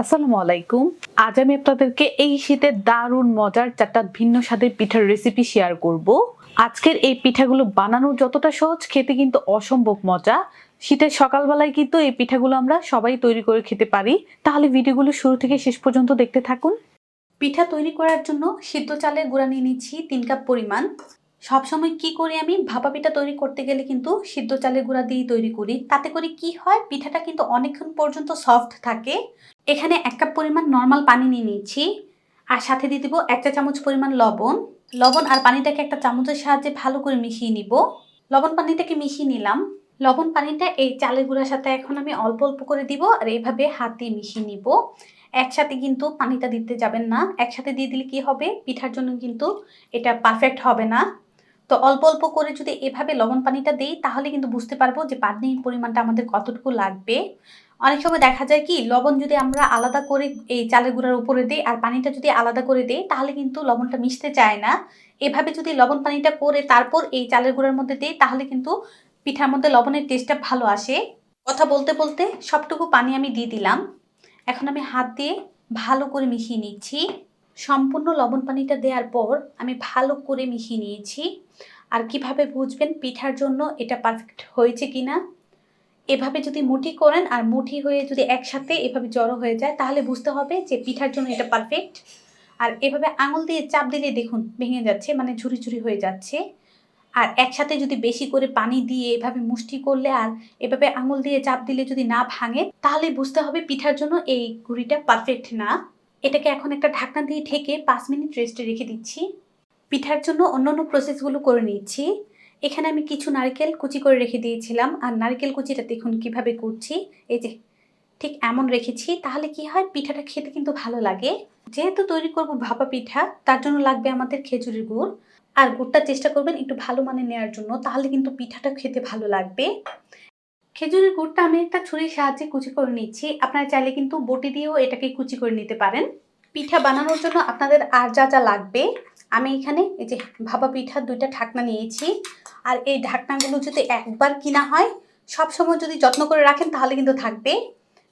আসসালামু আলাইকুম। আজ আমি আপনাদেরকে এই শীতে দারুণ মজার চারটা ভিন্ন স্বাদের পিঠার রেসিপি শেয়ার করব। আজকের এই পিঠাগুলো বানানো যতটা সহজ, খেতে কিন্তু অসম্ভব মজা। শীতের সকালবেলায় কিন্তু এই পিঠাগুলো আমরা সবাই তৈরি করে খেতে পারি। তাহলে ভিডিওগুলো শুরু থেকে শেষ পর্যন্ত দেখতে থাকুন। পিঠা তৈরি করার জন্য সিদ্ধ চালের গুঁড়া নিয়ে নিচ্ছি তিন কাপ পরিমাণ। সবসময় কি করি আমি? ভাপা পিঠা তৈরি করতে গেলে কিন্তু সিদ্ধ চালের গুঁড়া দিয়েই তৈরি করি। তাতে করে কি হয়? পিঠাটা কিন্তু অনেকক্ষণ পর্যন্ত সফট থাকে। এখানে এক কাপ পরিমাণ নর্মাল পানি নিয়ে নিচ্ছি আর সাথে দিয়ে দিব এক চা চামচ পরিমাণ লবণ। লবণ আর পানিটাকে একটা চামচের সাহায্যে ভালো করে মিশিয়ে নিব। লবণ পানিটাকে মিশিয়ে নিলাম। লবণ পানিটা এই চালের গুঁড়ার সাথে এখন আমি অল্প অল্প করে দিব আর এইভাবে হাত দিয়ে মিশিয়ে নিব। একসাথে কিন্তু পানিটা দিতে যাবেন না। একসাথে দিয়ে দিলে কি হবে? পিঠার জন্য কিন্তু এটা পারফেক্ট হবে না। তো অল্প অল্প করে যদি এভাবে লবণ পানিটা দিই, তাহলে কিন্তু বুঝতে পারব যে পানির পরিমাণটা আমাদের কতটুকু লাগবে। অনেক সময় দেখা যায় কি, লবণ যদি আমরা আলাদা করে এই চালের গুঁড়ার উপরে দিই আর পানিটা যদি আলাদা করে দিই, তাহলে কিন্তু লবণটা মিশতে চায় না। এভাবে যদি লবণ পানিটা করে তারপর এই চালের গুঁড়ার মধ্যে দিই, তাহলে কিন্তু পিঠার মধ্যে লবণের টেস্টটা ভালো আসে। কথা বলতে বলতে সবটুকু পানি আমি দিয়ে দিলাম। এখন আমি হাত দিয়ে ভালো করে মিশিয়ে নিচ্ছি। সম্পূর্ণ লবণ পানিটা দেওয়ার পর আমি ভালো করে মিশিয়ে নিয়েছি। আর কীভাবে বুঝবেন? পিঠার জন্য এটা পারফেক্ট হয়েছে কি না এভাবে যদি মুঠি করেন আর মুঠি হয়ে যদি একসাথে এভাবে জড়ো হয়ে যায়, তাহলে বুঝতে হবে যে পিঠার জন্য এটা পারফেক্ট আর এভাবে আঙুল দিয়ে চাপ দিলে দেখুন, ভেঙে যাচ্ছে মানে ঝুরি ঝুরি হয়ে যাচ্ছে। আর একসাথে যদি বেশি করে পানি দিয়ে এভাবে মুষ্টি করলে আর এভাবে আঙুল দিয়ে চাপ দিলে যদি না ভাঙে, তাহলে বুঝতে হবে পিঠার জন্য এই গুঁড়িটা পারফেক্ট না। এটাকে এখন একটা ঢাকনা দিয়ে ঢেকে পাঁচ মিনিট রেস্টে রেখে দিচ্ছি। পিঠার জন্য অন্যান্য প্রসেসগুলো করে নিচ্ছি। এখানে আমি কিছু নারকেল কুচি করে রেখে দিয়েছিলাম। আর নারকেল কুচিটা দেখুন কীভাবে করছি। এই যে ঠিক এমন রেখেছি, তাহলে কি হয়? পিঠাটা খেতে কিন্তু ভালো লাগে। যেহেতু তৈরি করব ভাপা পিঠা, তার জন্য লাগবে আমাদের খেজুরের গুড়। আর গুড়টা চেষ্টা করবেন একটু ভালো মানে নেওয়ার জন্য, তাহলে কিন্তু পিঠাটা খেতে ভালো লাগবে। খেজুরের গুড়টা আমি একটা ছুরির সাহায্যে কুচি করে নিচ্ছি। আপনারা চাইলে কিন্তু বটি দিয়েও এটাকে কুচি করে নিতে পারেন। পিঠা বানানোর জন্য আপনাদের আর যা যা লাগবে, আমি এখানে এই যে ভাপা পিঠার দুইটা ঢাকনা নিয়েছি। আর এই ঢাকনাগুলো যদি একবার কিনা হয়, সব সময় যদি যত্ন করে রাখেন তাহলে কিন্তু থাকবে।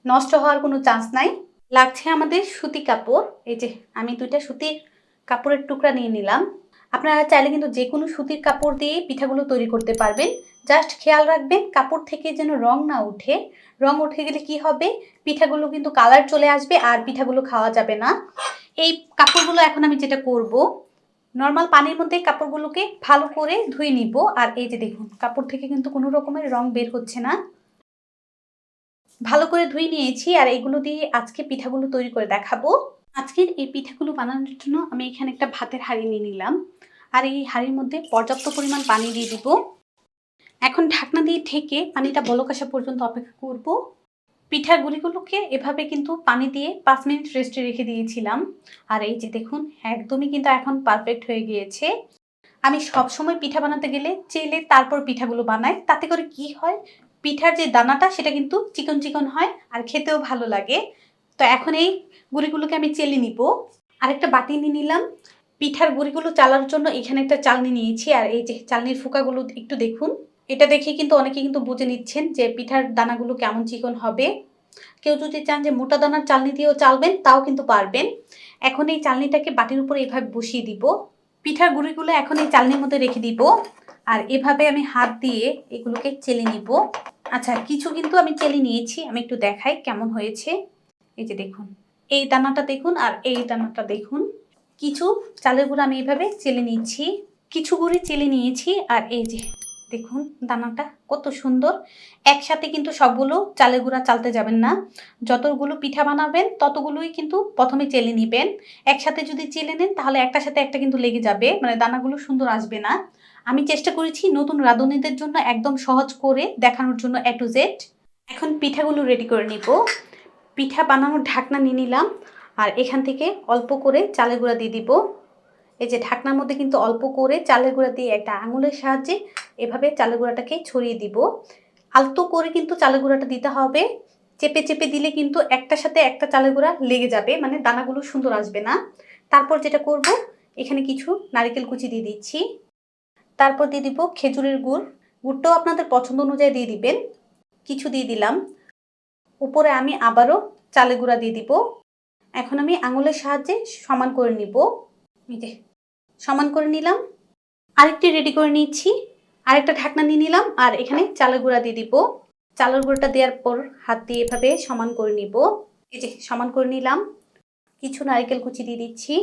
নষ্ট হওয়ার কোনো চান্স নাই। লাগছে আমাদের সুতি কাপড়। এই যে আমি দুইটা সুতির কাপড়ের টুকরা নিয়ে নিলাম। আপনারা চাইলে কিন্তু যে কোনো সুতির কাপড় দিয়ে পিঠাগুলো তৈরি করতে পারবেন। জাস্ট খেয়াল রাখবেন, কাপড় থেকে যেন রং না উঠে রং উঠে গেলে কি হবে? পিঠাগুলো কিন্তু কালার চলে আসবে আর পিঠাগুলো খাওয়া যাবে না। এই কাপড়গুলো এখন আমি যেটা করব, নর্মাল পানির মধ্যে কাপড়গুলোকে ভালো করে ধুয়ে নিব। আর এই যে দেখুন, কাপড় থেকে কিন্তু কোনো রকমের রং বের হচ্ছে না। ভালো করে ধুয়ে নিয়েছি আর এগুলো দিয়ে আজকে পিঠাগুলো তৈরি করে দেখাবো। আজকের এই পিঠাগুলো বানানোর জন্য আমি এখানে একটা ভাতের হাঁড়ি নিয়ে নিলাম। আর এই হাঁড়ির মধ্যে পর্যাপ্ত পরিমাণ পানি দিয়ে দিব। এখন ঢাকনা দিয়ে ঢেকে পানিটা বলক আসা পর্যন্ত অপেক্ষা করব। পিঠার গুলিগুলোকে এভাবে কিন্তু পানি দিয়ে পাঁচ মিনিট রেস্টে রেখে দিয়েছিলাম। আর এই যে দেখুন, একদমই কিন্তু এখন পারফেক্ট হয়ে গিয়েছে। আমি সব সময় পিঠা বানাতে গেলে চেলে তারপর পিঠাগুলো বানাই। তাতে করে কি হয়? পিঠার যে দানাটা, সেটা কিন্তু চিকন চিকন হয় আর খেতেও ভালো লাগে। তো এখন এই গুঁড়িগুলোকে আমি চেলে নিব। আরেকটা বাটি নিয়ে নিলাম। পিঠার গুঁড়িগুলো চালার জন্য এখানে একটা চালনি নিয়েছি আর এই যে চালনির ফুকাগুলো একটু দেখুন। এটা দেখে কিন্তু অনেকে কিন্তু বুঝে নিচ্ছেন যে পিঠার দানাগুলো কেমন চিকন হবে। কেউ যদি চান যে মোটা দানার চালনি দিয়েও চালবেন, তাও কিন্তু পারবেন। এখন এই চালনিটাকে বাটির উপরে এভাবে বসিয়ে দিব। পিঠার গুঁড়িগুলো এখন এই চালনির মধ্যে রেখে দিব। আর এভাবে আমি হাত দিয়ে এগুলোকে চেলে নিব। আচ্ছা কিছু কিন্তু আমি চেলে নিয়েছি, আমি একটু দেখাই কেমন হয়েছে। এই যে দেখুন, এই দানাটা দেখুন আর এই দানাটা দেখুন। কিছু চালের গুঁড়ো আমি এইভাবে চেলে নিচ্ছি, কিছু গুঁড়ি চেলে নিয়েছি আর এই যে দেখুন দানাটা কত সুন্দর। একসাথে কিন্তু সবগুলো চালের গুঁড়া চালতে যাবেন না। যতগুলো পিঠা বানাবেন ততগুলোই কিন্তু প্রথমে চেলে নেবেন। একসাথে যদি চেলে নেন তাহলে একটার সাথে একটা কিন্তু লেগে যাবে মানে দানাগুলো সুন্দর আসবে না। আমি চেষ্টা করেছি নতুন রাঁধুনিদের জন্য একদম সহজ করে দেখানোর জন্য এ টু জেড এখন পিঠাগুলো রেডি করে নিব। পিঠা বানানোর ঢাকনা নিয়ে নিলাম আর এখান থেকে অল্প করে চালের গুঁড়া দিয়ে দিব। এই যে ঢাকনার মধ্যে কিন্তু অল্প করে চালের গুঁড়া দিয়ে একটা আঙুলের সাহায্যে এভাবে চালের গুঁড়াটাকে ছড়িয়ে দিব। আলতো করে কিন্তু চালের গুঁড়াটা দিতে হবে। চেপে চেপে দিলে কিন্তু একটার সাথে একটা চালের গুঁড়া লেগে যাবে মানে দানাগুলো সুন্দর আসবে না। তারপর যেটা করব, এখানে কিছু নারিকেল কুচি দিয়ে দিচ্ছি। তারপর দিয়ে দিব খেজুরের গুড়। গুড়টাও আপনাদের পছন্দ অনুযায়ী দিয়ে দিবেন। কিছু দিয়ে দিলাম। উপরে আমি আবারও চালের গুঁড়া দিয়ে দিব। এখন আমি আঙুলের সাহায্যে সমান করে নিব। যে, সমান করে নিলাম। আরেকটি রেডি করে নিচ্ছি। আরেকটা ঢাকনা নিয়ে নিলাম আর এখানে চালের গুঁড়া দিয়ে দিব। চালের গুঁড়োটা দেওয়ার পর হাত দিয়ে এভাবে সমান করে নিব। এই যে, সমান করে নিলাম। কিছু নারকেল কুচি দিয়ে দিচ্ছি।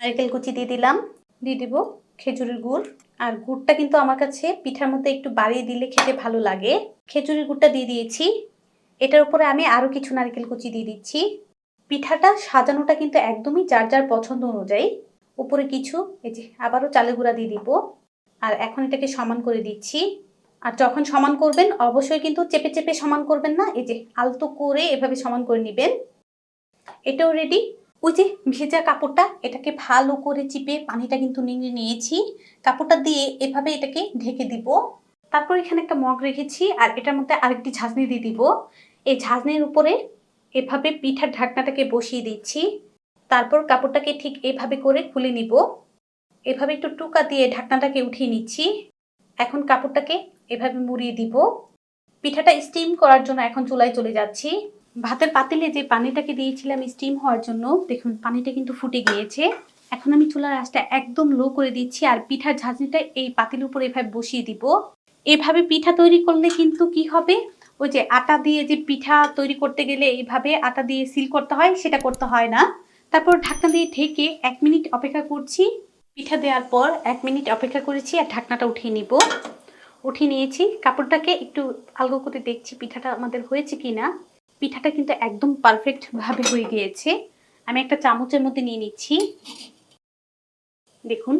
নারকেল কুচি দিয়ে দিলাম। দিয়ে দিব খেজুরের গুড়। আর গুড়টা কিন্তু আমার কাছে পিঠার মধ্যে একটু বাড়িয়ে দিলে খেতে ভালো লাগে। খেজুরের গুড়টা দিয়ে দিয়েছি। এটার উপরে আমি আরও কিছু নারকেল কুচি দিয়ে দিচ্ছি। পিঠাটা সাজানোটা কিন্তু একদমই যার যার পছন্দ অনুযায়ী। উপরে কিছু, এই যে আবারও চালের গুঁড়া দিয়ে দিব। আর এখন এটাকে সমান করে দিচ্ছি। আর যখন সমান করবেন, অবশ্যই কিন্তু চেপে চেপে সমান করবেন না। এই যে আলতো করে এভাবে সমান করে নেবেন। এটাও রেডি ওই যে ভেজা কাপড়টা, এটাকে ভালো করে চিপে পানিটা কিন্তু নিংড়ে নিয়েছি। কাপড়টা দিয়ে এভাবে এটাকে ঢেকে দিব। তারপর এখানে একটা মগ রেখেছি। আর এটার মধ্যে আরেকটি ঝাঁঝনি দিয়ে দিব। এই ঝাঁঝনির উপরে এভাবে পিঠার ঢাকনাটাকে বসিয়ে দিচ্ছি। তারপর কাপড়টাকে ঠিক এভাবে করে খুলে নিব। এভাবে একটু টুকা দিয়ে ঢাকনাটাকে উঠিয়ে নিচ্ছি। এখন কাপড়টাকে এভাবে মুড়িয়ে দিব। পিঠাটা স্টিম করার জন্য এখন চুলায় চলে যাচ্ছি। ভাতের পাতিলে যে পানিটাকে দিয়েছিলাম স্টিম হওয়ার জন্য, দেখুন পানিটা কিন্তু ফুটে গিয়েছে। এখন আমি চুলার আঁচটা একদম লো করে দিচ্ছি আর পিঠার ঝাঁঝনিটা এই পাতিলের উপর এভাবে বসিয়ে দিব। এভাবে পিঠা তৈরি করলে কিন্তু কি হবে? ওই যে আটা দিয়ে যে পিঠা তৈরি করতে গেলে এইভাবে আটা দিয়ে সিল করতে হয়, সেটা করতে হয় না। তারপর ঢাকনা দিয়ে ঢেকে এক মিনিট অপেক্ষা করছি। পিঠা দেওয়ার পর এক মিনিট অপেক্ষা করেছি আর ঢাকনাটা উঠিয়ে নিব। উঠিয়ে নিয়েছি। কাপড়টাকে একটু আলগো করে দেখছি পিঠাটা আমাদের হয়েছে কি না পিঠাটা কিন্তু একদম পারফেক্ট ভাবে হয়ে গিয়েছে। আমি একটা চামচের মধ্যে নিয়ে নিচ্ছি। দেখুন,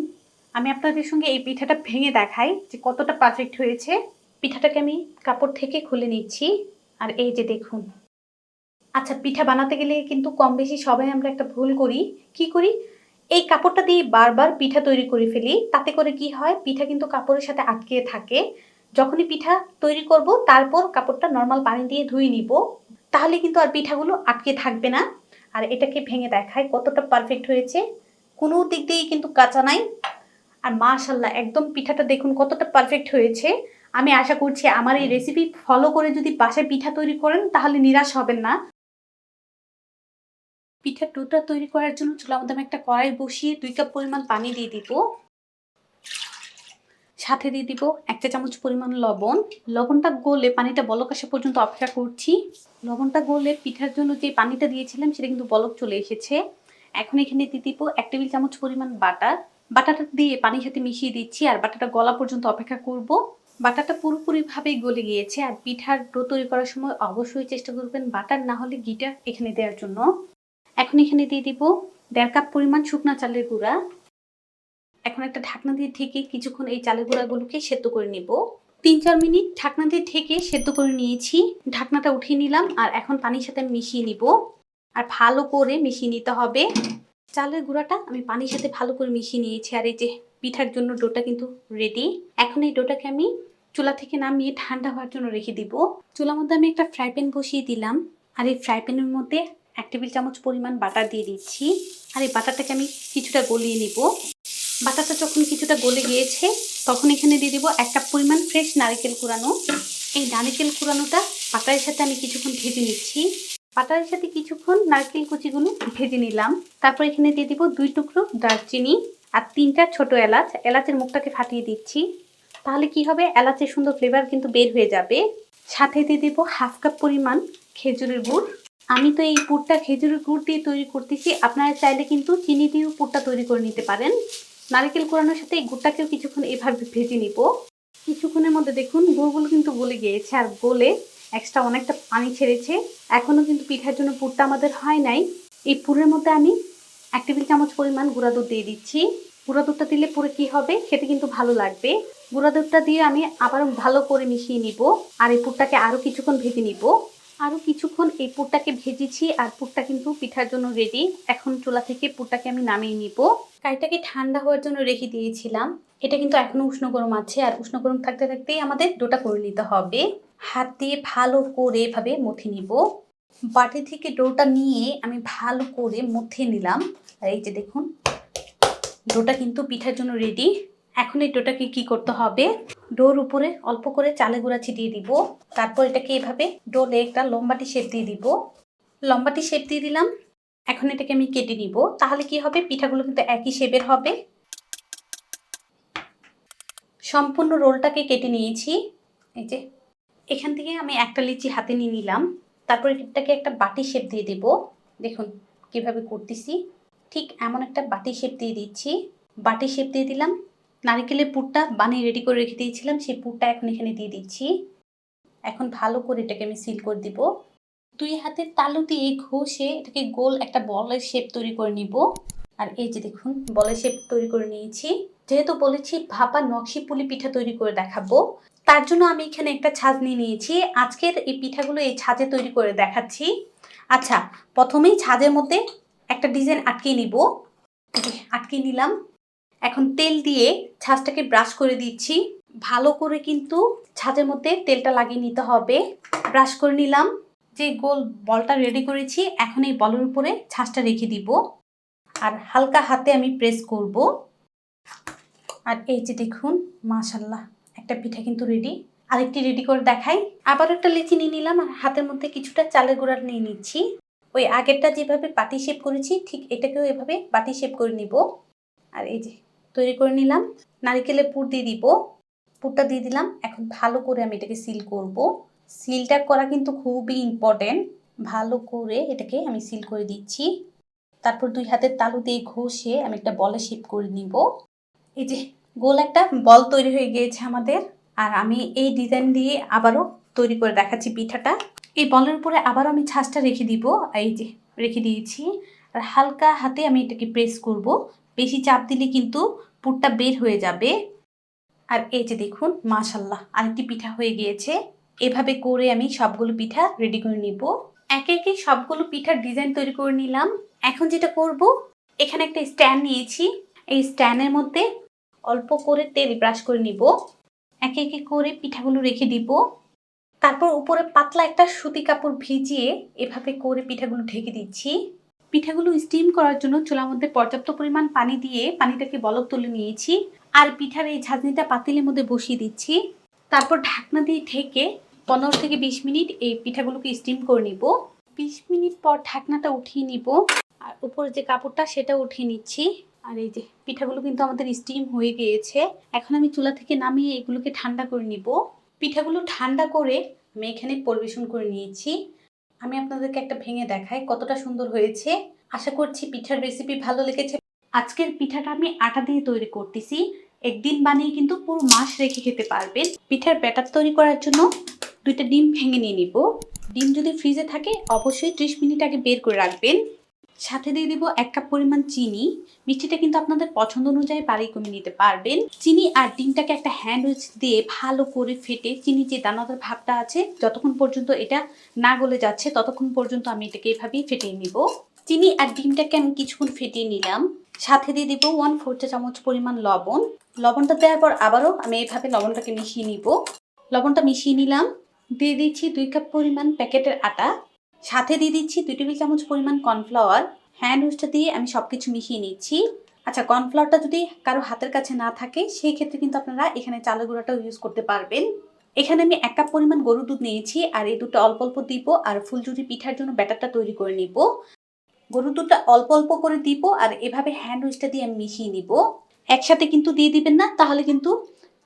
আমি আপনাদের সঙ্গে এই পিঠাটা ভেঙে দেখাই যে কতটা পারফেক্ট হয়েছে। পিঠাটাকে আমি কাপড় থেকে খুলে নিচ্ছি। আর এই যে দেখুন। আচ্ছা পিঠা বানাতে গেলে কিন্তু কম বেশি সবাই আমরা একটা ভুল করি। কি করি? এই কাপড়টা দিয়ে বারবার পিঠা তৈরি করে ফেলি। তাতে করে কি হয়? পিঠা কিন্তু কাপড়ের সাথে আটকে থাকে। যখনই পিঠা তৈরি করব, তারপর কাপড়টা নর্মাল পানি দিয়ে ধুয়ে নিব। তাহলে কিন্তু আর পিঠাগুলো আটকে থাকবে না। আর এটাকে ভেঙে দেখায় কতটা পারফেক্ট হয়েছে। কোনো দিক দিয়েই কিন্তু কাঁচা নাই। আর মাশাল্লাহ একদম পিঠাটা দেখুন কতটা পারফেক্ট হয়েছে। আমি আশা করছি আমার এই রেসিপি ফলো করে যদি বাসায় পিঠা তৈরি করেন, তাহলে নিরাশ হবেন না। পিঠার ডোটা তৈরি করার জন্য চুলার মধ্যে আমি একটা কড়াই বসিয়ে দুই কাপ পরিমাণ পানি দিয়ে দিব। সাথে দিয়ে দিব এক চা চামচ পরিমাণ লবণ। লবণটা গলে পানিটা বলক আসা পর্যন্ত অপেক্ষা করছি। লবণটা গলে পিঠার জন্য যে পানিটা দিয়েছিলাম, সেটা কিন্তু বলক চলে এসেছে। এখন এখানে দিয়ে দিব এক টেবিল চামচ পরিমাণ বাটার। বাটাটা দিয়ে পানির সাথে মিশিয়ে দিচ্ছি আর বাটাটা গলা পর্যন্ত অপেক্ষা করব। বাটাটা পুরোপুরিভাবেই গলে গিয়েছে আর পিঠার ডো তৈরি করার সময় অবশ্যই চেষ্টা করবেন বাটার না হলে ঘিটা এখানে দেওয়ার জন্য। এখন এখানে দিয়ে দিব দেড় কাপ পরিমাণ শুকনা চালের গুঁড়া। এখন একটা ঢাকনা দিয়ে ঢেকে কিছুক্ষণ এই চালের গুঁড়াগুলোকে সেদ্ধ করে নিব। তিন চার মিনিট ঢাকনা দিয়ে ঢেকে সেদ্ধ করে নিয়েছি। ঢাকনাটা উঠিয়ে নিলাম আর এখন পানির সাথে মিশিয়ে নিব। আর ভালো করে মিশিয়ে নিতে হবে। চালের গুঁড়াটা আমি পানির সাথে ভালো করে মিশিয়ে নিয়েছি আর এই যে পিঠার জন্য ডোটা কিন্তু রেডি এখন এই ডোটাকে আমি চুলা থেকে নামিয়ে ঠান্ডা হওয়ার জন্য রেখে দিব। চুলার মধ্যে আমি একটা ফ্রাই প্যান বসিয়ে দিলাম। আর এই ফ্রাই প্যানের মধ্যে এক টেবিল চামচ পরিমাণ বাটার দিয়ে দিচ্ছি। আর এই বাটারটাকে আমি কিছুটা গলিয়ে নিব। বাটারটা যখন কিছুটা গলে গিয়েছে, তখন এখানে দিয়ে দিব এক কাপ পরিমাণ ফ্রেশ নারকেল কুড়ানো। এই নারিকেল কুড়ানোটা বাটারের সাথে আমি কিছুক্ষণ ভেজে নিচ্ছি। বাটারের সাথে কিছুক্ষণ নারকেল কুচিগুলো ভেজে নিলাম। তারপর এখানে দিয়ে দিব দুই টুকরো দারচিনি আর তিনটা ছোট এলাচ। এলাচের মুখটাকে ফাটিয়ে দিচ্ছি। তাহলে কি হবে? এলাচের সুন্দর ফ্লেভার কিন্তু বের হয়ে যাবে। সাথে দিয়ে দেবো হাফ কাপ পরিমাণ খেজুরের গুড়। আমি তো এই পুরটা খেজুরের গুড় দিয়ে তৈরি করতেছি। আপনারা চাইলে কিন্তু চিনি দিয়েও পুরটা তৈরি করে নিতে পারেন। নারকেল কোরানোর সাথে এই গুড়টাকেও কিছুক্ষণ এভাবে ভেজে নিব। কিছুক্ষণের মধ্যে দেখুন, গুড়গুলো কিন্তু গলে গিয়েছে আর গলে এক্সট্রা অনেকটা পানি ছেড়েছে। এখনও কিন্তু পিঠার জন্য পুরটা আমাদের হয় নাই। এই পুরের মধ্যে আমি এক টেবিল চামচ পরিমাণ গুঁড়া দুধ দিয়ে দিচ্ছি। গুঁড়া দুধটা দিলে পরে কি হবে? খেতে কিন্তু ভালো লাগবে। গুঁড়া দুধটা দিয়ে আমি আবার ভালো করে মিশিয়ে নিব আর এই পুরটাকে আরও কিছুক্ষণ ভেজে নিব। আরও কিছুক্ষণ এই পুরটাকে ভেজেছি আর পুরটা কিন্তু পিঠার জন্য রেডি এখন চুলা থেকে পুরটাকে আমি নামিয়ে নিব। কাইটাকে ঠান্ডা হওয়ার জন্য রেখে দিয়েছিলাম। এটা কিন্তু এখনও উষ্ণ গরম আছে আর উষ্ণ গরম থাকতে থাকতেই আমাদের ডোটা করে নিতে হবে। হাত দিয়ে ভালো করে এভাবে মথে নিব। বাটি থেকে ডোটা নিয়ে আমি ভালো করে মথে নিলাম। আর এই যে দেখুন ডোটা কিন্তু পিঠার জন্য রেডি এখন এই ডোটাকে কি করতে হবে? ডোর উপরে অল্প করে চালে গুঁড়া ছিটিয়ে দিব। তারপর এটাকে এভাবে ডোলে একটা লম্বাটি শেপ দিয়ে দিব। লম্বাটি শেপ দিয়ে দিলাম। এখন এটাকে আমি কেটে নিব। তাহলে কি হবে? পিঠাগুলো কিন্তু একই শেপের হবে। সম্পূর্ণ রোলটাকে কেটে নিয়েছি। এই যে, এখান থেকে আমি একটা লিচি হাতে নিয়ে নিলাম। তারপর এটাকে একটা বাটি শেপ দিয়ে দেব। দেখুন কীভাবে করতেছি। ঠিক এমন একটা বাটি শেপ দিয়ে দিচ্ছি। বাটি শেপ দিয়ে দিলাম। নারকেলের পুরটা বানিয়ে রেডি করে রেখে দিয়েছিলাম, সেই পুরটা এখন এখানে দিয়ে দিচ্ছি। এখন ভালো করে এটাকে আমি সিল করে দিব। দুই হাতে তালু দিয়ে ঘষে এটাকে গোল একটা বলের শেপ তৈরি করে নিব। আর এই যে দেখুন, বলের শেপ তৈরি করে নিয়েছি। যেহেতু বলেছি ভাপা নকশি পুলি পিঠা তৈরি করে দেখাবো, তার জন্য আমি এখানে একটা ছাজ নিয়ে নিয়েছি। আজকের এই পিঠাগুলো এই ছাজে তৈরি করে দেখাচ্ছি। আচ্ছা প্রথমেই ছাজের মধ্যে একটা ডিজাইন আটকে নিব। আটকে নিলাম। এখন তেল দিয়ে ছাজটাকে ব্রাশ করে দিচ্ছি। ভালো করে কিন্তু ছাজের মধ্যে তেলটা লাগিয়ে নিতে হবে। ব্রাশ করে নিলাম। যে গোল বলটা রেডি করেছি এখন এই বলের উপরে ছাঁচটা রেখে দিব। আর হালকা হাতে আমি প্রেস করব। আর এই যে দেখুন মাশাল্লাহ একটা পিঠা কিন্তু রেডি আরেকটি রেডি করে দেখাই। আবার একটা লেচি নিয়ে নিলাম। আর হাতের মধ্যে কিছুটা চালের গুঁড়া নিয়ে নিচ্ছি। ওই আগেরটা যেভাবে বাটি শেপ করেছি, ঠিক এটাকেও এভাবে বাটি শেপ করে নিব। আর এই যে তৈরি করে নিলাম। নারিকেলের পুর দিয়ে দিব। পুরটা দিয়ে দিলাম। এখন ভালো করে আমি এটাকে সিল করব। সিলটা করা কিন্তু খুবই ইম্পর্টেন্ট ভালো করে এটাকে আমি সিল করে দিচ্ছি। তারপর দুই হাতের তালু দিয়ে ঘষে আমি একটা বলে শেপ করে নিব। এই যে গোল একটা বল তৈরি হয়ে গিয়েছে আমাদের। আর আমি এই ডিজাইন দিয়ে আবারও তৈরি করে দেখাচ্ছি পিঠাটা। এই বলের উপরে আবারও আমি ছাঁচটা রেখে দিব, এই যে রেখে দিয়েছি। আর হালকা হাতে আমি এটাকে প্রেস করব। বেশি চাপ দিলে কিন্তু পুরটা বের হয়ে যাবে। আর এই যে দেখুন মাশাল্লাহ আরেকটি পিঠা হয়ে গিয়েছে। এভাবে করে আমি সবগুলো পিঠা রেডি করে নিব। একে একে সবগুলো পিঠার ডিজাইন তৈরি করে নিলাম। এখন যেটা করব, এখানে একটা স্ট্যান্ড নিয়েছি। এই স্ট্যান্ডের মধ্যে অল্প করে তেল ব্রাশ করে নিব। একে একে করে পিঠাগুলো রেখে দিব। তারপর উপরে পাতলা একটা সুতি কাপড় ভিজিয়ে এভাবে করে পিঠাগুলো ঢেকে দিচ্ছি। পিঠাগুলো স্টিম করার জন্য চুলার মধ্যে পর্যাপ্ত পরিমাণ পানি দিয়ে পানিটাকে বলক তুলে নিয়েছি আর পিঠার এই ঝাঁঝনিটা পাতিলের মধ্যে বসিয়ে দিচ্ছি। তারপর ঢাকনা দিয়ে ঢেকে পনেরো থেকে বিশ মিনিট এই পিঠাগুলোকে স্টিম করে নিব। বিশ মিনিট পর ঢাকনাটা উঠিয়ে নিব আর উপরে যে কাপড়টা সেটা উঠিয়ে নিচ্ছি। আর এই যে পিঠাগুলো কিন্তু আমাদের স্টিম হয়ে গিয়েছে। এখন আমি চুলা থেকে নামিয়ে এগুলোকে ঠান্ডা করে নিব। পিঠাগুলো ঠান্ডা করে আমি এখানে পরিবেশন করে নিয়েছি। আমি আপনাদেরকে একটা ভেঙে দেখাই কতটা সুন্দর হয়েছে। আশা করছি পিঠার রেসিপি ভালো লেগেছে। আজকের পিঠাটা আমি আটা দিয়ে তৈরি করতেছি। একদিন বানিয়ে কিন্তু পুরো মাস রেখে খেতে পারবেন। পিঠার ব্যাটার তৈরি করার জন্য দুইটা ডিম ভেঙে নিয়ে নিব। ডিম যদি ফ্রিজে থাকে, অবশ্যই ত্রিশ মিনিট আগে বের করে রাখবেন। সাথে দিয়ে দিব এক কাপ পরিমাণ চিনি। মিষ্টিটা কিন্তু আপনাদের পছন্দ অনুযায়ী বাড়িয়ে কমিয়ে নিতে পারবেন। চিনি আর ডিমটাকে একটা হ্যান্ড উইচ দিয়ে ভালো করে ফেটে চিনি যে দানাদার ভাবটা আছে, যতক্ষণ পর্যন্ত এটা না গলে যাচ্ছে, ততক্ষণ পর্যন্ত আমি এটাকে এভাবেই ফেটিয়ে নিব। চিনি আর ডিমটাকে আমি কিছুক্ষণ ফেটিয়ে নিলাম। সাথে দিয়ে দিব ওয়ান ফোর চা চামচ পরিমাণ লবণ। লবণটা দেওয়ার পর আবারও আমি এইভাবে লবণটাকে মিশিয়ে নিব। লবণটা মিশিয়ে নিলাম। দিয়ে দিচ্ছি দুই কাপ পরিমাণ প্যাকেটের আটা। সাথে দিয়ে দিচ্ছি দুই টেবিল চামচ পরিমাণ কর্নফ্লাওয়ার। হ্যান্ড উইচটা দিয়ে আমি সব কিছু মিশিয়ে নিচ্ছি। আচ্ছা কর্নফ্লাওয়ারটা যদি কারও হাতের কাছে না থাকে, সেই ক্ষেত্রে কিন্তু আপনারা এখানে চালের গুঁড়াটাও ইউজ করতে পারবেন। এখানে আমি এক কাপ পরিমাণ গরুর দুধ নিয়েছি, আর এই দুধটা অল্প অল্প দিব, আর ফুলঝুরি পিঠার জন্য ব্যাটারটা তৈরি করে নিব। গরুর দুধটা অল্প অল্প করে দিব, আর এভাবে হ্যান্ড উইচটা দিয়ে আমি মিশিয়ে নিব। একসাথে কিন্তু দিয়ে দিবেন না, তাহলে কিন্তু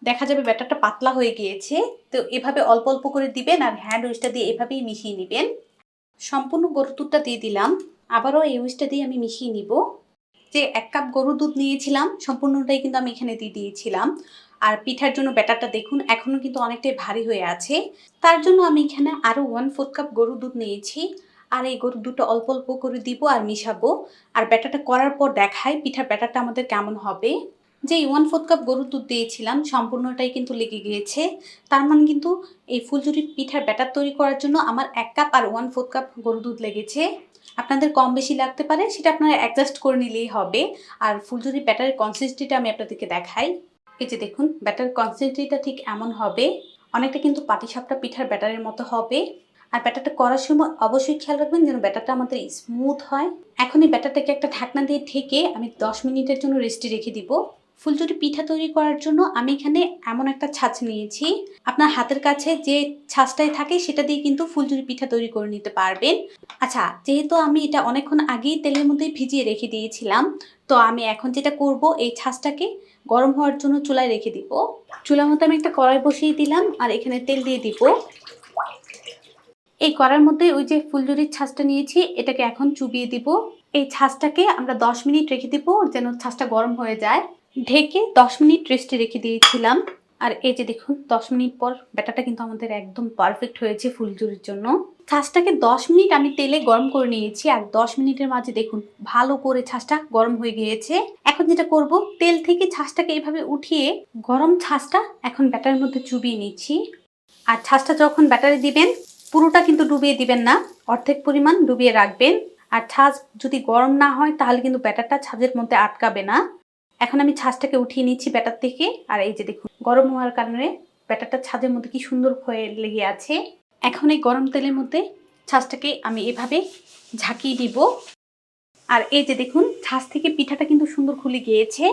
দেখা যাবে ব্যাটারটা পাতলা হয়ে গিয়েছে। তো এভাবে অল্প অল্প করে দিবেন, আর হ্যান্ড উইচটা দিয়ে এভাবেই মিশিয়ে নেবেন। সম্পূর্ণ গরুর দুধটা দিয়ে দিলাম। আবারও এই উইচটা দিয়ে আমি মিশিয়ে নিব। যে এক কাপ গরুর দুধ নিয়েছিলাম, সম্পূর্ণটাই কিন্তু আমি এখানে দিয়ে দিয়েছিলাম। আর পিঠার জন্য ব্যাটারটা দেখুন, এখনও কিন্তু অনেকটাই ভারী হয়ে আছে। তার জন্য আমি এখানে আরও ওয়ান ফোর্থ কাপ গরুর দুধ নিয়েছি। আর এই গরুর দুধটা অল্প অল্প করে দিব আর মিশাবো। আর ব্যাটারটা করার পর দেখাই পিঠার ব্যাটারটা আমাদের কেমন হবে। যে ওয়ান ফোর্থ কাপ গরুর দুধ দিয়েছিলাম, সম্পূর্ণটাই কিন্তু লেগে গিয়েছে। তার মানে কিন্তু এই ফুলঝুরি পিঠার ব্যাটার তৈরি করার জন্য আমার এক কাপ আর ওয়ান ফোর্থ কাপ গরুর দুধ লেগেছে। আপনাদের কম বেশি লাগতে পারে, সেটা আপনারা অ্যাডজাস্ট করে নিলেই হবে। আর ফুলঝুরি ব্যাটারের কনসিস্টেন্সিটা আমি আপনাদেরকে দেখাই। এই যে দেখুন ব্যাটার কনসিস্টেন্সিটা ঠিক এমন হবে। অনেকটা কিন্তু পাটিসাপটা পিঠার ব্যাটারের মতো হবে। আর ব্যাটারটা করার সময় অবশ্যই খেয়াল রাখবেন যেন ব্যাটারটা আমাদের স্মুথ হয়। এখন এই ব্যাটারটাকে একটা ঢাকনা দিয়ে ঢেকে আমি দশ মিনিটের জন্য রেস্টে রেখে দিব। ফুলঝুরি পিঠা তৈরি করার জন্য আমি এখানে এমন একটা ছাঁচ নিয়েছি। আপনার হাতের কাছে যে ছাঁচটাই থাকে সেটা দিয়ে কিন্তু ফুলঝুরি পিঠা তৈরি করে নিতে পারবেন। আচ্ছা যেহেতু আমি এটা অনেকক্ষণ আগেই তেলের মধ্যে ভিজিয়ে রেখে দিয়েছিলাম, তো আমি এখন যেটা করব, এই ছাঁচটাকে গরম হওয়ার জন্য চুলায় রেখে দিব। চুলার মধ্যে আমি একটা কড়াই বসিয়ে দিলাম আর এখানে তেল দিয়ে দিব। এই কড়ার মধ্যে ওই যে ফুলঝুরির ছাঁচটা নিয়েছি, এটাকে এখন চুবিয়ে দিব। এই ছাঁচটাকে আমরা দশ মিনিট রেখে দিব যেন ছাঁচটা গরম হয়ে যায়। ঢেকে দশ মিনিট রেস্টে রেখে দিয়েছিলাম। আর এই যে দেখুন, দশ মিনিট পর ব্যাটাটা কিন্তু আমাদের একদম পারফেক্ট হয়েছে ফুলঝুরির জন্য। ছাঁচটাকে দশ মিনিট আমি তেলে গরম করে নিয়েছি। আর দশ মিনিটের মাঝে দেখুন, ভালো করে ছাঁচটা গরম হয়ে গিয়েছে। এখন যেটা করব, তেল থেকে ছাঁচটাকে এভাবে উঠিয়ে গরম ছাঁচটা এখন ব্যাটারের মধ্যে চুবিয়ে নিচ্ছি। আর ছাঁচটা যখন ব্যাটারে দিবেন, পুরোটা কিন্তু ডুবিয়ে দিবেন না, অর্ধেক পরিমাণ ডুবিয়ে রাখবেন। আর ছাঁচ যদি গরম না হয়, তাহলে কিন্তু ব্যাটারটা ছাঁচের মধ্যে আটকাবে না। এখন আমি ছাঁচটাকে উঠিয়ে নিচ্ছি ব্যাটার থেকে। আর এই যে দেখুন, গরম হওয়ার কারণে ব্যাটারটা ছাদের মধ্যে কি সুন্দর হয়ে লেগে আছে। এখন এই গরম তেলের মধ্যে ছাঁচটাকে আমি এভাবে ঝাঁকিয়ে দিব। আর এই যে দেখুন, ছাঁচ থেকে পিঠাটা কিন্তু সুন্দর খুলে গিয়েছে।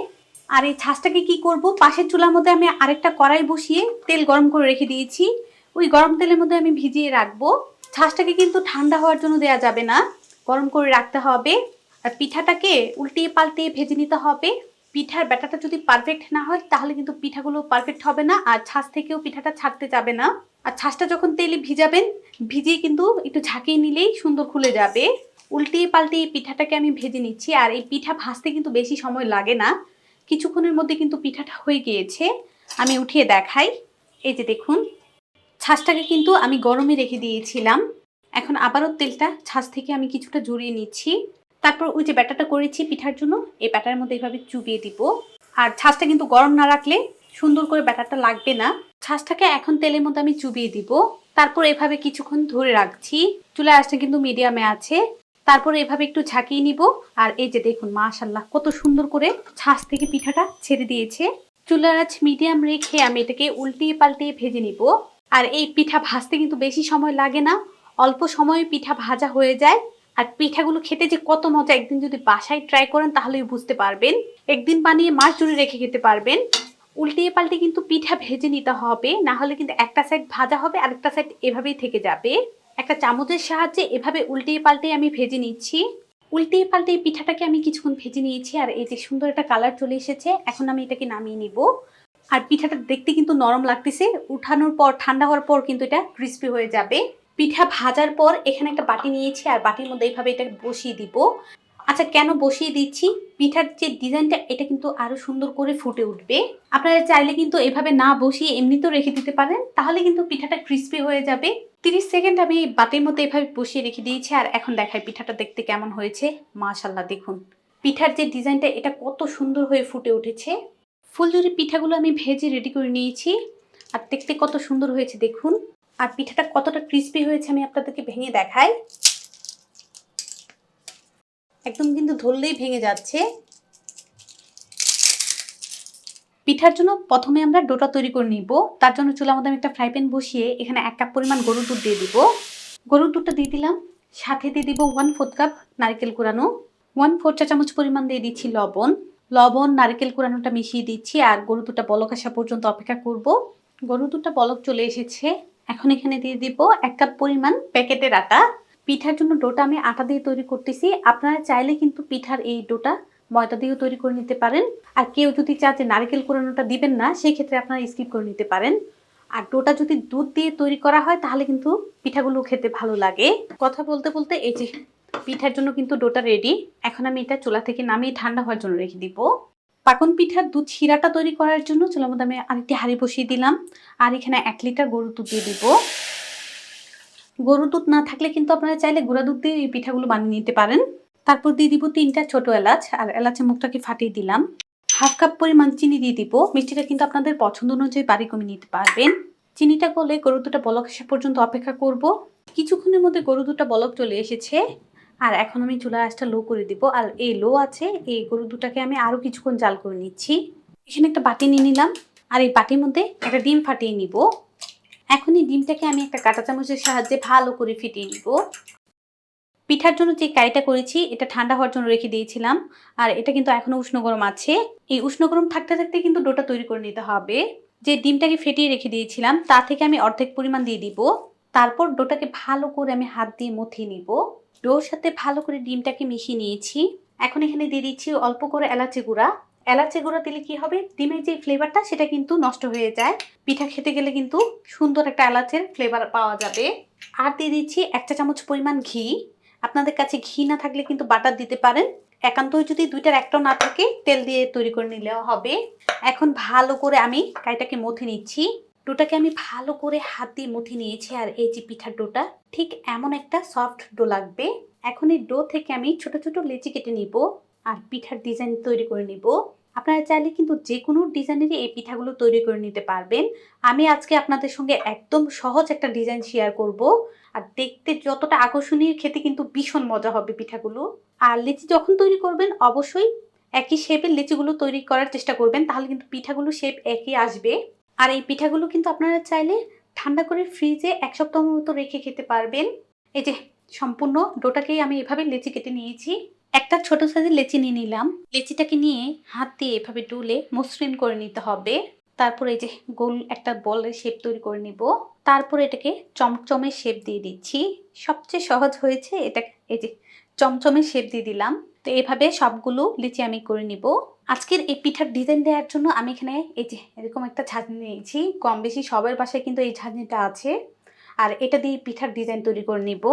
আর এই ছাঁচটাকে কি করব? পাশের চুলার মধ্যে আমি আরেকটা কড়াই বসিয়ে তেল গরম করে রেখে দিয়েছি। ওই গরম তেলের মধ্যে আমি ভিজিয়ে রাখব। ছাঁচটাকে কিন্তু ঠান্ডা হওয়ার জন্য দেওয়া যাবে না। গরম করে রাখতে হবে। আর পিঠাটাকে উল্টিয়ে পাল্টিয়ে ভেজে নিতে হবে। পিঠার ব্যাটাটা যদি পারফেক্ট না হয়, তাহলে কিন্তু পিঠাগুলো পারফেক্ট হবে না। আর ছাঁচ থেকেও পিঠাটা ছাড়তে যাবে না। আর ছাঁচটা যখন তেলে ভিজাবেন, ভিজিয়ে কিন্তু একটু ঝাঁকিয়ে নিলেই সুন্দর খুলে যাবে। উল্টিয়ে পাল্টিয়ে পিঠাটাকে আমি ভেজে নিচ্ছি। আর এই পিঠা ভাজতে কিন্তু বেশি সময় লাগে না। কিছুক্ষণের মধ্যে কিন্তু পিঠাটা হয়ে গিয়েছে। আমি উঠিয়ে দেখাই। এই যে দেখুন, ছাঁচটাকে কিন্তু আমি গরমে রেখে দিয়েছিলাম। এখন আবারও তেলটা ছাঁচ থেকে আমি কিছুটা জড়িয়ে নিচ্ছি। তারপর ওই যে ব্যাটারটা করেছি পিঠার জন্য, এই ব্যাটারের মধ্যে এইভাবে চুবিয়ে দিব। আর ছাঁচটা কিন্তু গরম না রাখলে সুন্দর করে ব্যাটারটা লাগবে না। ছাঁচটাকে এখন তেলের মধ্যে আমি চুবিয়ে দিব। তারপর এভাবে কিছুক্ষণ ধরে রাখছি। চুলা আঁচটা কিন্তু মিডিয়ামে আছে। তারপর এভাবে একটু ঝাঁকিয়ে নিব। আর এই যে দেখুন মাশাল্লাহ কত সুন্দর করে ছাঁচ থেকে পিঠাটা ছেড়ে দিয়েছে। চুলার আঁচ মিডিয়াম রেখে আমি এটাকে উল্টিয়ে পাল্টিয়ে ভেজে নিব। আর এই পিঠা ভাজতে কিন্তু বেশি সময় লাগে না। অল্প সময়ে পিঠা ভাজা হয়ে যায়। আর পিঠাগুলো খেতে যে কত মজা, একদিন যদি বাসায় ট্রাই করেন তাহলেই বুঝতে পারবেন। একদিন বানিয়ে মাস জুড়ে রেখে খেতে পারবেন। উল্টিয়ে পাল্টে কিন্তু পিঠা ভেজে নিতে হবে, না হলে কিন্তু একটা সাইড ভাজা হবে আর একটা সাইড এভাবেই থেকে যাবে। একটা চামচের সাহায্যে এভাবে উল্টিয়ে পাল্টে আমি ভেজে নিচ্ছি। উল্টিয়ে পাল্টে পিঠাটাকে আমি কিছুক্ষণ ভেজে নিয়েছি, আর এই যে সুন্দর একটা কালার চলে এসেছে, এখন আমি এটাকে নামিয়ে নিব। আর পিঠাটা দেখতে কিন্তু নরম লাগতেছে, উঠানোর পর, ঠান্ডা হওয়ার পর কিন্তু এটা ক্রিস্পি হয়ে যাবে। পিঠা ভাজার পর এখানে একটা বাটি নিয়েছি আর বাটির মধ্যে এইভাবে এটা বসিয়ে দিব। আচ্ছা কেন বসিয়ে দিচ্ছি? পিঠার যে ডিজাইনটা, এটা কিন্তু আরও সুন্দর করে ফুটে উঠবে। আপনারা চাইলে কিন্তু এভাবে না বসিয়ে এমনিতেও রেখে দিতে পারেন, তাহলে কিন্তু পিঠাটা ক্রিস্পি হয়ে যাবে। তিরিশ সেকেন্ড আমি বাটির মধ্যে এভাবে বসিয়ে রেখে দিয়েছি আর এখন দেখাই পিঠাটা দেখতে কেমন হয়েছে। মাশাল্লাহ দেখুন। পিঠার যে ডিজাইনটা, এটা কত সুন্দর হয়ে ফুটে উঠেছে। ফুলঝুরি পিঠাগুলো আমি ভেজে রেডি করে নিয়েছি। আর দেখতে কত সুন্দর হয়েছে, দেখুন। আর পিঠাটা কতটা ক্রিস্পি হয়েছে আমি আপনাদেরকে ভেঙে দেখাই। একদম কিন্তু ধরলেই ভেঙে যাচ্ছে। পিঠার জন্য প্রথমে আমরা ডোটা তৈরি করে নিব। তার জন্য চুলার মধ্যে আমি একটা ফ্রাই প্যান বসিয়ে এখানে এক কাপ পরিমাণ গরুর দুধ দিয়ে দিব। গরুর দুধটা দিয়ে দিলাম। সাথে দিয়ে দিব ওয়ান ফোর্থ কাপ নারকেল কুড়ানো। ওয়ান ফোর চা চামচ পরিমাণ দিয়ে দিচ্ছি লবণ। লবণ, নারকেল কুড়ানোটা মিশিয়ে দিচ্ছি আর গরু দুধটা বলক আসা পর্যন্ত অপেক্ষা করব। গরু দুধটা বলক চলে এসেছে। এখন এখানে দিয়ে দিব এক কাপ পরিমাণ প্যাকেটের আটা পিঠার জন্য ডোটা আমি আটা দিয়ে তৈরি করতেছি। আপনারা চাইলে কিন্তু পিঠার এই ডোটা ময়দা দিয়েও তৈরি করে নিতে পারেন। আর কেউ যদি চান যে নারকেল কোরানোটা দিবেন না সেই ক্ষেত্রে আপনারা স্কিপ করে নিতে পারেন। আর ডোটা যদি দুধ দিয়ে তৈরি করা হয়, তাহলে কিন্তু পিঠাগুলো খেতে ভালো লাগে। কথা বলতে বলতে এই যে পিঠার জন্য কিন্তু ডোটা রেডি এখন আমি এটা চুলা থেকে নামিয়ে ঠান্ডা হওয়ার জন্য রেখে দিব। পাকন পিঠার দুধ শিরাটা তৈরি করার জন্য চুলার মধ্যে আমি আরেকটি হাঁড়ি বসিয়ে দিলাম। আর এখানে এক লিটার গরুর দুধ দিয়ে দিব। গরুর দুধ না থাকলে কিন্তু আপনারা চাইলে গুঁড়া দুধ দিয়ে এই পিঠাগুলো বানিয়ে নিতে পারেন। তারপর দিয়ে দিব তিনটা ছোট এলাচ। আর এলাচের মুখটাকে ফাটিয়ে দিলাম। হাফ কাপ পরিমাণ চিনি দিয়ে দিব। মিষ্টিটা কিন্তু আপনাদের পছন্দ অনুযায়ী বাড়ি কমিয়ে নিতে পারবেন। চিনিটা গলে গরু দুটা বলক আসা পর্যন্ত অপেক্ষা করব। কিছুক্ষণের মধ্যে গরু দুটা বলক চলে এসেছে। আর এখন আমি চুলা আঁচটা লো করে দিব। আর এই লো আছে, এই গরু দুটাকে আমি আরও কিছুক্ষণ জাল করে নিচ্ছি। এখানে একটা বাটি নিয়ে নিলাম। আর এই বাটির মধ্যে একটা ডিম ফাটিয়ে নিব। এখন এই ডিমটাকে আমি একটা কাঁটা চামচের সাহায্যে ভালো করে ফিটিয়ে নিব। পিঠার জন্য যে কারিটা করেছি, এটা ঠান্ডা হওয়ার জন্য রেখে দিয়েছিলাম। আর এটা কিন্তু এখনও উষ্ণ গরম আছে। এই উষ্ণ গরম থাকতে থাকতে কিন্তু ডোটা তৈরি করে নিতে হবে। যে ডিমটাকে ফেটিয়ে রেখে দিয়েছিলাম, তা থেকে আমি অর্ধেক পরিমাণ দিয়ে দিব। তারপর ডোটাকে ভালো করে আমি হাত দিয়ে মথিয়ে নিব। ডোর সাথে ভালো করে ডিমটাকে মিশিয়ে নিয়েছি। এখন এখানে দিয়ে দিচ্ছি অল্প করে এলাচি গুঁড়া। এলাচি গুঁড়া দিলে কি হবে? ডিমের যে ফ্লেভারটা সেটা কিন্তু নষ্ট হয়ে যায়। পিঠা খেতে গেলে কিন্তু সুন্দর একটা এলাচের ফ্লেভার পাওয়া যাবে। আর দিয়ে দিচ্ছি এক চা চামচ পরিমাণ ঘি। আপনাদের কাছে ঘি না থাকলে কিন্তু বাটার দিতে পারেন। একান্তই যদি দুইটার একটাও না থাকে, তেল দিয়ে তৈরি করে নিলেও হবে। এখন ভালো করে আমি কাইটাকে মথে নিচ্ছি। ডোটাকে আমি ভালো করে হাত দিয়ে মথে নিয়েছি আর এই যে পিঠার ডোটা, ঠিক এমন একটা সফট ডো লাগবে। এখন এই ডো থেকে আমি ছোট ছোট লেচি কেটে নিব আর পিঠার ডিজাইন তৈরি করে নিব। আপনারা চাইলে কিন্তু যে কোনো ডিজাইনেরই এই পিঠাগুলো তৈরি করে নিতে পারবেন। আমি আজকে আপনাদের সঙ্গে একদম সহজ একটা ডিজাইন শেয়ার করব আর দেখতে যতটা আকর্ষণীয়, খেতে কিন্তু ভীষণ মজা হবে পিঠাগুলো। আর লিচি যখন তৈরি করবেন, অবশ্যই একই শেপের লিচিগুলো তৈরি করার চেষ্টা করবেন, তাহলে কিন্তু পিঠাগুলো শেপ একই আসবে। আর এই পিঠাগুলো কিন্তু আপনারা চাইলে ঠান্ডা করে ফ্রিজে এক সপ্তাহ মতো রেখে খেতে পারবেন। এই যে সম্পূর্ণ ডোটাকেই আমি এভাবে লেচি কেটে নিয়েছি। একটা ছোট সাইজের লেচি নিয়ে নিলাম। লেচিটাকে নিয়ে হাত দিয়ে এভাবে ডুলে মসৃণ করে নিতে হবে। তারপর এই যে গোল একটা বলের শেপ তৈরি করে নিব। তারপর এটাকে চমচমের শেপ দিয়ে দিচ্ছি। সবচেয়ে সহজ হয়েছে এটা এই যে চমচমের শেপ দিয়ে দিলাম। তো এভাবে সবগুলো লিচি আমি করে নিব। আজকের এই পিঠার ডিজাইন দেওয়ার জন্য আমি এখানে এই যে এরকম একটা ঝাঁঝনি নিয়েছি। কম বেশি সবার বাসায় কিন্তু এই ঝাঁঝনিটা আছে। আর এটা দিয়ে পিঠার ডিজাইন তৈরি করে নিব।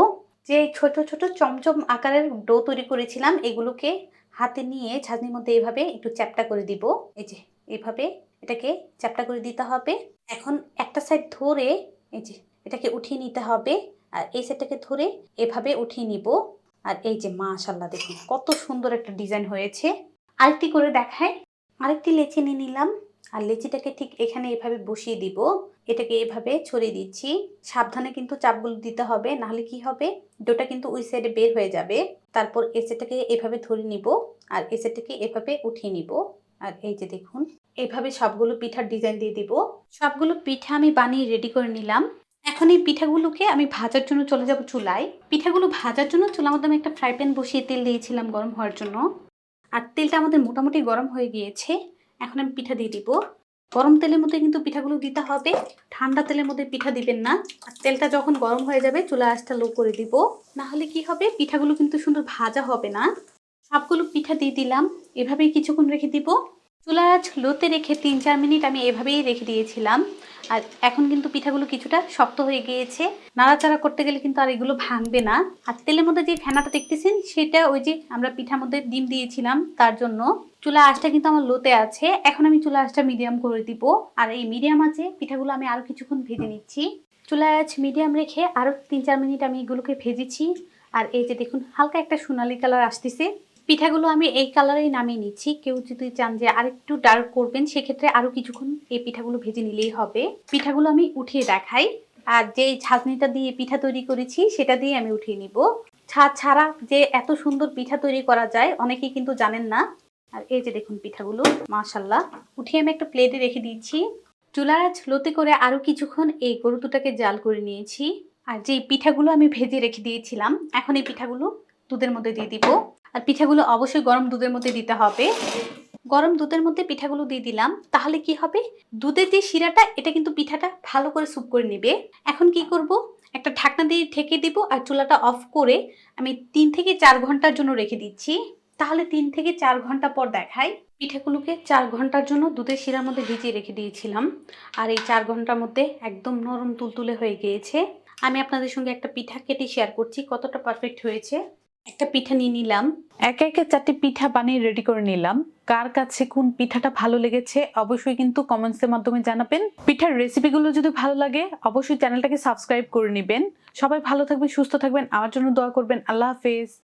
যে ছোট ছোট চমচম আকারের ডো তৈরি করেছিলাম, এগুলোকে হাতে নিয়ে ঝাঁঝনির মধ্যে এভাবে একটু চ্যাপটা করে দিব। এই যে এভাবে এটাকে চ্যাপটা করে দিতে হবে। এখন একটা সাইড ধরে এই যে এটাকে উঠিয়ে নিতে হবে। আর এই সাইডটাকে ধরে এভাবে উঠিয়ে নিব। আর এই যে মাশাল্লাহ দেখুন কত সুন্দর একটা ডিজাইন হয়েছে। আরেকটি করে দেখায় আরেকটি লেচি নিয়ে নিলাম। আর লেচিটাকে ঠিক এখানে এভাবে বসিয়ে দিব। এটাকে এভাবে ছড়িয়ে দিচ্ছি। সাবধানে কিন্তু চাপগুলো দিতে হবে, নাহলে কি হবে? ডোটা কিন্তু ওই সাইডে বের হয়ে যাবে। তারপর এসেটাকে এভাবে ধরে নিব। আর এসেটাকে এভাবে উঠিয়ে নিব। আর এই যে দেখুন, এভাবে সবগুলো পিঠার ডিজাইন দিয়ে দিব। সবগুলো পিঠা আমি বানিয়ে রেডি করে নিলাম। এখন এই পিঠাগুলোকে আমি ভাজার জন্য চলে যাব চুলায়। পিঠাগুলো ভাজার জন্য চুলার মধ্যে আমি একটা ফ্রাই প্যান বসিয়ে তেল দিয়েছিলাম গরম হওয়ার জন্য। আর তেলটা আমাদের মোটামুটি গরম হয়ে গিয়েছে। এখন আমি পিঠা দিয়ে দিব। গরম তেলের মধ্যে কিন্তু পিঠাগুলো দিতে হবে। ঠান্ডা তেলের মধ্যে পিঠা দিবেন না। আর তেলটা যখন গরম হয়ে যাবে, চুলা আঁচটা লো করে দিব। না হলে কি হবে? পিঠাগুলো কিন্তু সুন্দর ভাজা হবে না। সবগুলো পিঠা দিয়ে দিলাম। এভাবেই কিছুক্ষণ রেখে দিব। চুলা আঁচ লোতে রেখে তিন চার মিনিট আমি এভাবেই রেখে দিয়েছিলাম। আর এখন কিন্তু পিঠাগুলো কিছুটা শক্ত হয়ে গিয়েছে। নাড়াচাড়া করতে গেলে কিন্তু আর এগুলো ভাঙবে না। আর তেলের মধ্যে যে ফেনাটা দেখতেছেন, সেটা ওই যে আমরা পিঠার মধ্যে ডিম দিয়েছিলাম, তার জন্য। চুলা আঁচটা কিন্তু আমার লোতে আছে। এখন আমি চুলা আঁচটা মিডিয়াম করে দিব। আর এই মিডিয়াম আছে পিঠাগুলো আমি আরও কিছুক্ষণ ভেজে নিচ্ছি। চুলা আঁচ মিডিয়াম রেখে আরও তিন চার মিনিট আমি এগুলোকে ভেজেছি। আর এই যে দেখুন, হালকা একটা সোনালি কালার আসতেছে। পিঠাগুলো আমি এই কালারেই নামিয়ে নিচ্ছি। কেউ যদি চান যে আরেকটু ডার্ক করবেন, সেক্ষেত্রে আরও কিছুক্ষণ এই পিঠাগুলো ভেজে নিলেই হবে। পিঠাগুলো আমি উঠিয়ে দেখাই। আর যে ছাঁচনিটা দিয়ে পিঠা তৈরি করেছি, সেটা দিয়ে আমি উঠিয়ে নিব। ছাদ ছাড়া যে এত সুন্দর পিঠা তৈরি করা যায়, অনেকেই কিন্তু জানেন না। আর এই যে দেখুন পিঠাগুলো মাশাল্লাহ উঠিয়ে আমি একটা প্লেটে রেখে দিচ্ছি চুলার আঁচ লোতে করে আরও কিছুক্ষণ এই গরু দুটাকে জাল করে নিয়েছি। আর যে পিঠাগুলো আমি ভেজে রেখে দিয়েছিলাম, এখন এই পিঠাগুলো দুধের মধ্যে দিয়ে দিব। আর পিঠাগুলো অবশ্যই গরম দুধের মধ্যে দিতে হবে। গরম দুধের মধ্যে পিঠাগুলো দিয়ে দিলাম, তাহলে কি হবে? দুধের যে শিরাটা, এটা কিন্তু পিঠাটা ভালো করে স্যুপ করে নেবে। এখন কি করব? একটা ঢাকনা দিয়ে ঢেকে দিব আর চুলাটা অফ করে আমি তিন থেকে চার ঘণ্টার জন্য রেখে দিচ্ছি। তাহলে তিন থেকে চার ঘণ্টা পর দেখাই। পিঠাগুলোকে চার ঘণ্টার জন্য দুধের শিরার মধ্যে ভিজিয়ে রেখে দিয়েছিলাম। আর এই চার ঘণ্টার মধ্যে একদম নরম তুলতুলে হয়ে গিয়েছে। আমি আপনাদের সঙ্গে একটা পিঠা কেটে শেয়ার করছি, কতটা পারফেক্ট হয়েছে। একটা পিঠা নিয়ে নিলাম। একে একে চারটি পিঠা বানিয়ে রেডি করে নিলাম। কার কাছে কোন পিঠাটা ভালো লেগেছে অবশ্যই কিন্তু কমেন্টসের মাধ্যমে জানাবেন। পিঠার রেসিপিগুলো যদি ভালো লাগে, অবশ্যই চ্যানেলটাকে সাবস্ক্রাইব করে নেবেন। সবাই ভালো থাকবেন, সুস্থ থাকবেন। আমার জন্য দোয়া করবেন। আল্লাহ হাফেজ।